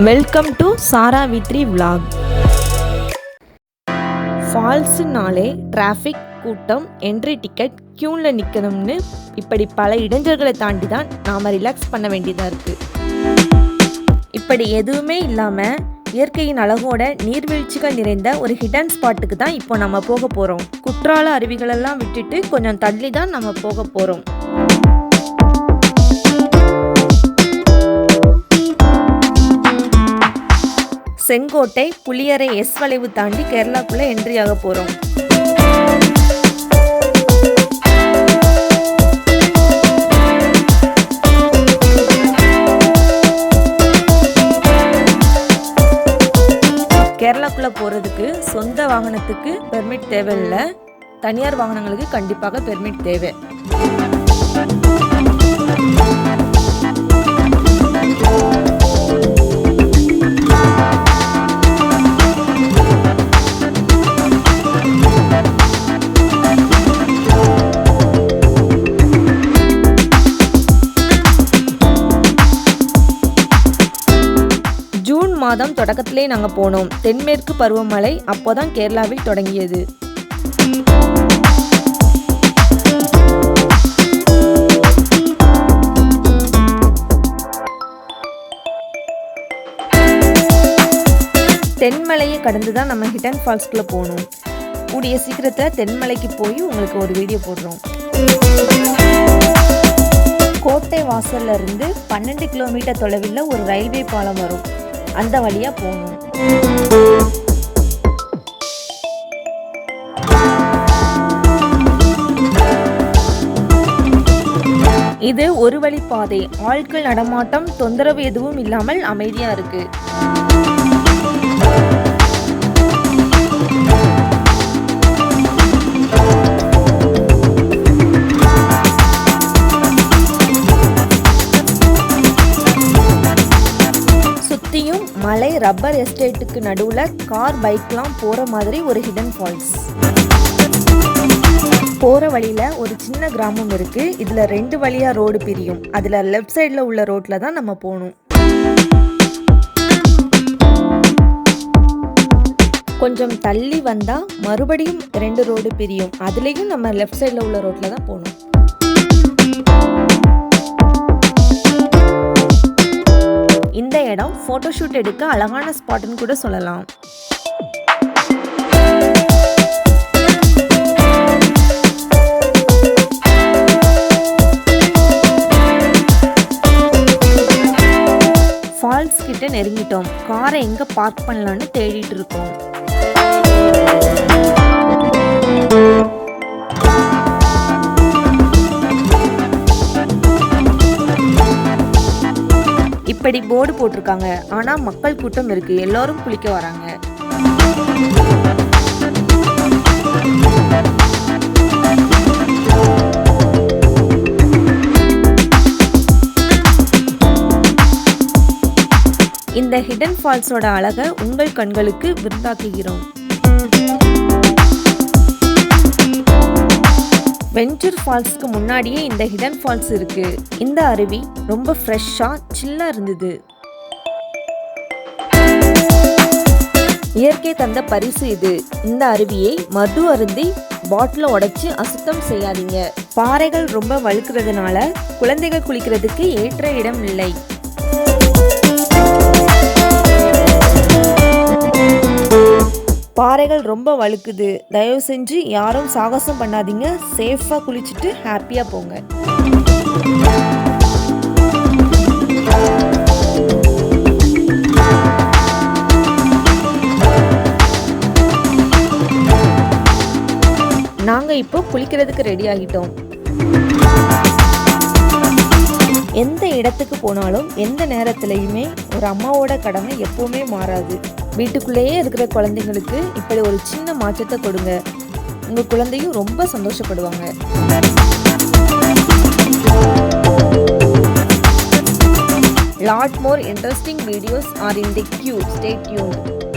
Welcome to Sara Vitri vlog ஃபால்ஸுனாலே traffic கூட்டம் entry ticket க்யூவில் நிற்கணும்னு இப்படி பல இடைஞ்சல்களை தாண்டி தான் நாம் ரிலாக்ஸ் பண்ண வேண்டியதாக இருக்குது இப்படி எதுவுமே இல்லாமல் இயற்கையின் அழகோட நீர்வீழ்ச்சிகள் நிறைந்த ஒரு ஹிடன் ஸ்பாட்டுக்கு தான் இப்போ நம்ம போக போகிறோம் குற்றால அருவிகளெல்லாம் விட்டுட்டு கொஞ்சம் தள்ளி தான் நம்ம போக போகிறோம் செங்கோட்டை புளியரை எஸ் வளைவு தாண்டி கேரளாக்குள்ளே என்ட்ரி ஆக போகிறோம் கேரளாக்குள்ளே போகிறதுக்கு சொந்த வாகனத்துக்கு பெர்மிட் தேவையில்லை. தனியார் வாகனங்களுக்கு கண்டிப்பாக பெர்மிட் தேவை. ஜூன் மாதம் தொடக்கத்திலே நாங்கள் போனோம். தென்மேற்கு பருவமழை அப்போதான் கேரளாவில் தொடங்கியது. தென்மலையை கடந்து தான் நம்ம ஹிட்டன் ஃபால்ஸ்குள்ளே போகணும். கூடிய சீக்கிரத்தில் தென்மலைக்கு போய் உங்களுக்கு ஒரு வீடியோ போடுறோம். கோட்டை வாசல்ல இருந்து பன்னெண்டு கிலோமீட்டர் தொலைவில் ஒரு ரயில்வே பாலம் வரும். அந்த வழியாக போகணும். இது ஒரு வழி பாதை ஆட்கள் நடமாட்டம் தொந்தரவு எதுவும் இல்லாமல் அமைதியா இருக்கு. ரப்பர் எஸ்டேட்டுக்கு நடுவில் கார் பைக்லாம் போகிற மாதிரி ஒரு ஹிடன் ஃபால்ஸ் போகிற வழியில் ஒரு சின்ன கிராமம் இருக்குது இதில் ரெண்டு வழியாக ரோடு பிரியும். அதில் லெஃப்ட் சைடில் உள்ள ரோட்டில் தான் நம்ம போகணும். கொஞ்சம் தள்ளி வந்தால் மறுபடியும் ரெண்டு ரோடு பிரியும். அதுலேயும் நம்ம லெஃப்ட் சைடில் உள்ள ரோட்டில் தான் போகணும். இந்த இடம் ஃபோட்டோஷூட் எடுக்க அழகான ஸ்பாட்னு கூட சொல்லலாம். ஃபால்ஸ் கிட்ட நெருங்கிட்டோம். காரை எங்க பார்க் பண்ணலாம்னு தேடிட்டு இருக்கோம். இப்படி போர்டு போட்டிருக்காங்க. ஆனா மக்கள் கூட்டம் இருக்கு. எல்லாரும் குளிக்க வராங்க. இந்த ஹிடன் ஃபால்ஸோட அழகை உங்கள் கண்களுக்கு விருந்தாக்குகிறோம் வெஞ்சூர் ஃபால்ஸ்க்கு முன்னாடியே இந்த ஹிடன் ஃபால்ஸ் இருக்கு. இந்த அருவி ரொம்ப ஃப்ரெஷ்ஷாக சில்லாக இருந்தது. இயற்கை தந்த பரிசு இது. இந்த அருவியை மது அருந்தி பாட்டில உடைச்சு அசுத்தம் செய்யாதீங்க. பாறைகள் ரொம்ப வழுக்கிறதுனால குழந்தைகள் குளிக்கிறதுக்கு ஏற்ற இடம் இல்லை. பாறைகள் ரொம்ப வழுக்குது. தயவு செஞ்சு யாரும் சாகசம் பண்ணாதீங்க. சேஃபாக குளிச்சுட்டு ஹாப்பியாக போங்க. நாங்கள் இப்போ குளிக்கிறதுக்கு ரெடி ஆகிட்டோம். எந்த இடத்துக்கு போனாலும் எந்த நேரத்துலையுமே ஒரு அம்மாவோட கடமை எப்பவுமே மாறாது. வீட்டுக்குள்ளேயே இருக்கிற குழந்தைங்களுக்கு இப்படி ஒரு சின்ன மாற்றத்தை கொடுங்க. உங்கள் குழந்தையும் ரொம்ப சந்தோஷப்படுவாங்க. Lot more interesting videos are in the queue. Stay tuned.